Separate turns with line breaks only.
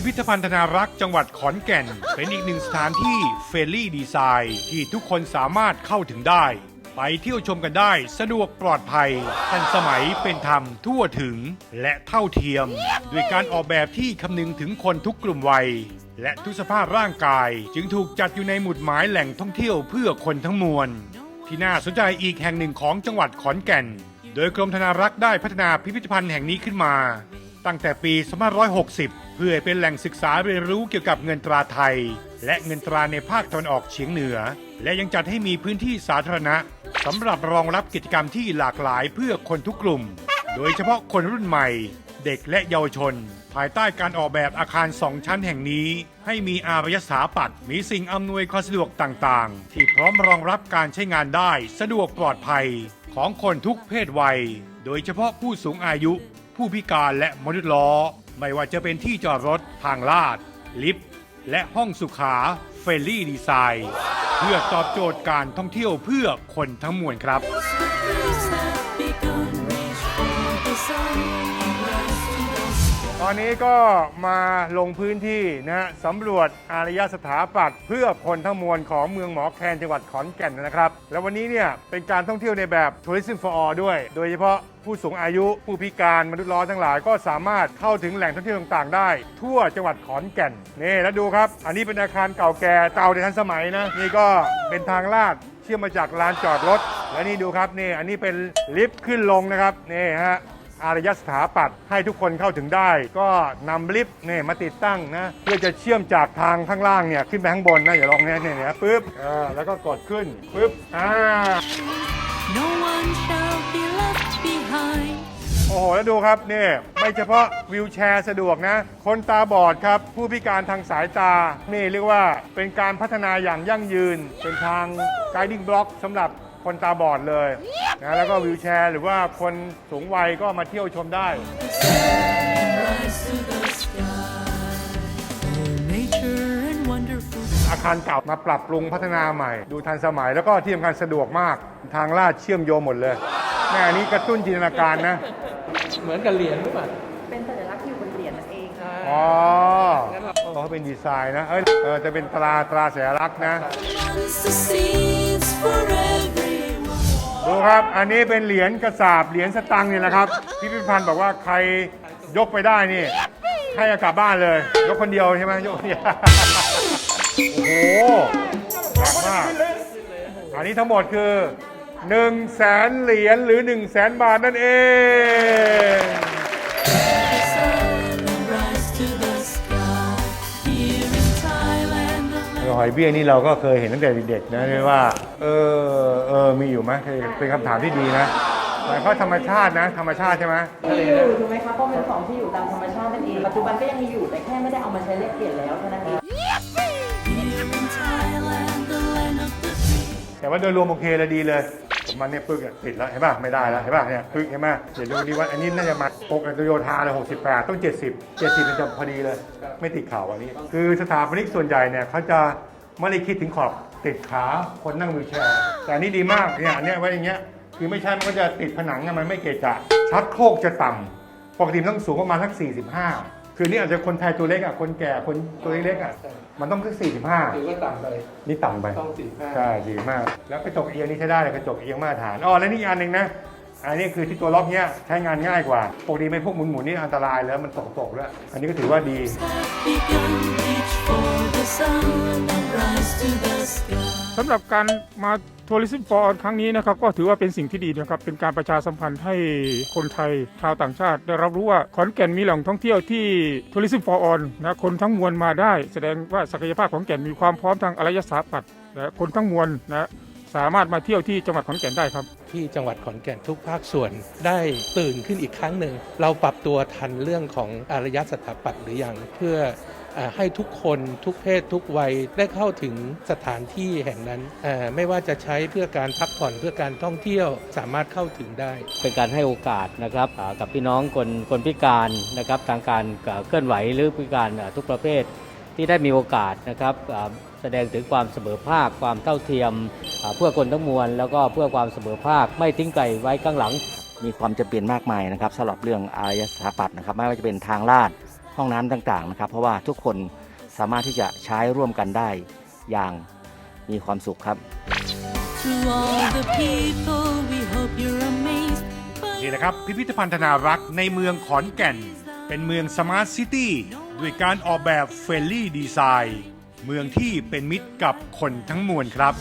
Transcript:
พิพิธภัณฑ์ธนารักษ์จังหวัดขอนแก่น เป็นอีกหนึ่งสถานที่เฟรนลี่ดีไซน์ที่ทุกคนสามารถเข้าถึงได้ ไปเที่ยวชมกันได้สะดวกปลอดภัย ทันสมัยเป็นธรรมทั่วถึงและเท่าเทียม ด้วยการออกแบบที่คำนึงถึงคนทุกกลุ่มวัย และทุกสภาพร่างกาย จึงถูกจัดอยู่ในหมุดหมายแหล่งท่องเที่ยวเพื่อคนทั้งมวล ที่น่าสนใจอีกแห่งหนึ่งของจังหวัดขอนแก่น โดยกรมธนารักษ์ได้พัฒนาพิพิธภัณฑ์แห่งนี้ขึ้นมา ตั้งแต่ปี 2560 เพื่อเป็นแหล่งศึกษาเรียนรู้เกี่ยวกับเงินตราไทย และเงินตราในภาคตะวันออกเฉียงเหนือ และยังจัดให้มีพื้นที่สาธารณะสำหรับรองรับกิจกรรมที่หลากหลายเพื่อคนทุกกลุ่ม โดยเฉพาะคนรุ่นใหม่ เด็กและเยาวชน ภายใต้การออกแบบอาคารสองชั้นแห่งนี้ ให้มีอารยสถาปัตย์มีสิ่งอำนวยความสะดวกต่างๆ ที่พร้อมรองรับการใช้งานได้สะดวกปลอดภัยของคนทุกเพศวัย โดยเฉพาะผู้สูงอายุ ผู้พิการและมนุษย์ล้อ ไม่ว่าจะเป็นที่จอดรถทางลาด ลิฟต์และห้องสุขาเฟรนลี่ดีไซน์ เพื่อตอบโจทย์การท่องเที่ยวเพื่อคนทั้งมวลครับ อนนี้ก็มาลงพื้นที่นะฮะสำรวจอารยสถาปัตย์เพื่อคนทั้งมวลของเมืองหมอแคนจังหวัดขอนแก่นนะครับ แล้ววันนี้เนี่ยเป็นการท่องเที่ยวในแบบ Tourism for All ด้วย โดยเฉพาะผู้สูงอายุผู้พิการมนุษย์ล้อทั้งหลายก็สามารถเข้าถึงแหล่งท่องเที่ยวต่างๆ ได้ ทั่วจังหวัดขอนแก่นนี่แล้วดูครับ อันนี้เป็นอาคารเก่าแก่เก่าในทันสมัยนะนี่ก็เป็นทางลาดเชื่อมมาจากลานจอดรถ และนี่ดูครับนี่อันนี้เป็นลิฟต์ขึ้นลงนะครับนี่ฮะ อารยสถาปัตย์ให้ทุกคนเข้าถึงได้ ก็นำลิฟต์เนี่ยมาติดตั้งนะ เพื่อจะเชื่อมจากทางข้างล่างเนี่ยขึ้นไปข้างบนนะอย่าลองเนี่ยเนี่ยเนี่ยปึ๊บเออแล้วก็กดขึ้นปึ๊บอ่า
No one shall be left behind.
โอ้โห แล้วดูครับนี่ไม่เฉพาะวิวแชร์สะดวกนะ คนตาบอดครับ ผู้พิการทางสายตา นี่เรียกว่าเป็นการพัฒนาอย่างยั่งยืน เป็นทาง guiding block สำหรับคนตาบอดเลย นะแล้วก็วิวแชร์ หรือว่าคนสูงวัยก็มาเที่ยวชมได้
Rise to the sky. Oh, nature and wonderful.
อาคารเก่ามาปรับปรุงพัฒนาใหม่ ดูทันสมัยแล้วก็ที่สำคัญสะดวกมากทางลาดเชื่อมโยงหมดเลยแม่อันนี้กระตุ้นจินตนาการนะ
เหมือนกับเหรียญหรือเปล่า
เป็นสัญลักษณ์ที่อยู่บนเหรียญนั่นเองค่ะ
อ๋อเขาเป็นดีไซน์นะ เอยเออจะเป็นตราตราสัญลักษณ์นะ
Once the seeds for everyone.
ดูครับ อันนี้เป็นเหรียญกระสาบเหรียญสตังค์นี่แหละครับ พิพิธภัณฑ์บอกว่าใครยกไปได้นี่ ให้เอากลับบ้านเลย ยกคนเดียวใช่ไหมยกคนเดียวโอ้โหหนักมากอันนี้ทั้งหมดคือ1 0 0 0 0แสนเหรียญหรือ1 0 0 0 0แสนบาทนั่นเอง อยเบี้ยนี่เราก็เคยเห็นตั้งแต่เด็กๆนะที่ว่า เออเออมีอยู่ไหมเคยเป็นคำถามที่ดีนะแต่ก็ธรรมชาตินะ ธรรมชาติใช่ไหม
มีอยู่ถูกไหมคะเพราะเป็นของที่อยู่ตามธรรมชาตินั่นเองปัจจุบันก็ยังมีอยู่แต่แค่ไม่ได้เอามาใช้แลกเปลี่ยนแล้วเท่านั้นเอง
Here in Thailand, the land of the free.
แต่ว่าโดยรวมโอเคเลยดีเลยผมมันเนี่ยปึกอะติดแล้วเห็นป่ะไม่ได้แล้วเห็นป่ะเนี่ยปึกเห็นป่ะเดี๋ยวดูดีว่าอันนี้น่าจะมาปกโตโยธาเลย68ต้อง70 70มันจะพอดีเลย ไม่ติดเข่าอันนี้ คือสถาปนิกส่วนใหญ่เนี่ยเขาจะ ไม่ได้คิดถึงขอบติดขาคนนั่งวีลแชร์ แต่อันนี้ดีมากเนี่ยอันเนี้ยไว้อย่างเงี้ยคือไม่ใช่มันก็จะติดผนังอะมันไม่เกะกะชักโครกจะต่ำปกติมันต้องสูงประมาณสัก45 คือนี่อาจจะคนไทยตัวเล็กอะคนแก่คนตัวเล็กๆอะมันต้องสัก45
ถือว่าต่ำไป
นี่ต่ำไป
ต้องสี่ห้า
ใช่ดีมาก แล้วกระจกเอียงนี่ใช้ได้เลยกระจกเอียงมาตรฐานอ๋อแล้วนี่อีกอันหนึ่งนะ อันนี้คือที่ตัวล็อกเนี้ยใช้งานง่ายกว่าปกติไม่พวกหมุนๆนี่อันตรายแล้วมันตกตกๆด้วอันนี้ก็ถือว่าดี
สำหรับการมาทัวริ s มฟอร์ครั้งนี้นะครับก็ถือว่าเป็นสิ่งที่ดีนะครับ เป็นการประชาสัมพันธ์ให้คนไทยชาวต่างชาติ ได้รับรู้ว่าขอนแก่นมีแหล่งท่องเที่ยวที่ทัวริ s มฟอร์นะคนทั้งมวลมาได้ แสดงว่าศักยภาพของแก่นมีความพร้อมทางอารยสถาปัตย์นะคนทั้งมวลนะสามารถมาเที่ยวที่จังหวัดขอนแก่นได้ครับ
ที่จังหวัดขอนแก่นทุกภาคส่วน ได้ตื่นขึ้นอีกครั้งหนึ่ง เราปรับตัวทันเรื่องของอารยสถาปัตย์หรือยังเพื่อให้ทุกคนทุกเพศทุกวัยได้เข้าถึงสถานที่แห่งนั้น ไม่ว่าจะใช้เพื่อการพักผ่อนเพื่อการท่องเที่ยวสามารถเข้าถึงได้
เป็นการให้โอกาสนะครับกับพี่น้องคนคนพิการนะครับทางการเคลื่อนไหวหรือพิการทุกประเภท ที่ได้มีโอกาสนะครับอ่าแสดงถึงความเสมอภาค ความเท่าเทียมอ่าเพื่อคนทั้งมวล แล้วก็เพื่อความเสมอภาคไม่ทิ้งไกลไว้ข้างหลัง
มีความจำเป็นมากมายนะครับสำหรับเรื่องอารยสถาปัตย์นะครับไม่ว่าจะเป็นทางลาดห้องน้ำต่างๆนะครับ เพราะว่าทุกคนสามารถที่จะใช้ร่วมกันได้อย่างมีความสุขครับ
To all the people, we hope you're amazed. by
นี่แหละครับ พิพิธภัณฑ์ธนารักษ์ในเมืองขอนแก่น เป็นเมืองสมาร์ทซิตี้ ด้วยการออกแบบเฟรนลี่ดีไซน์ เมืองที่เป็นมิตรกับคนทั้งมวลครับ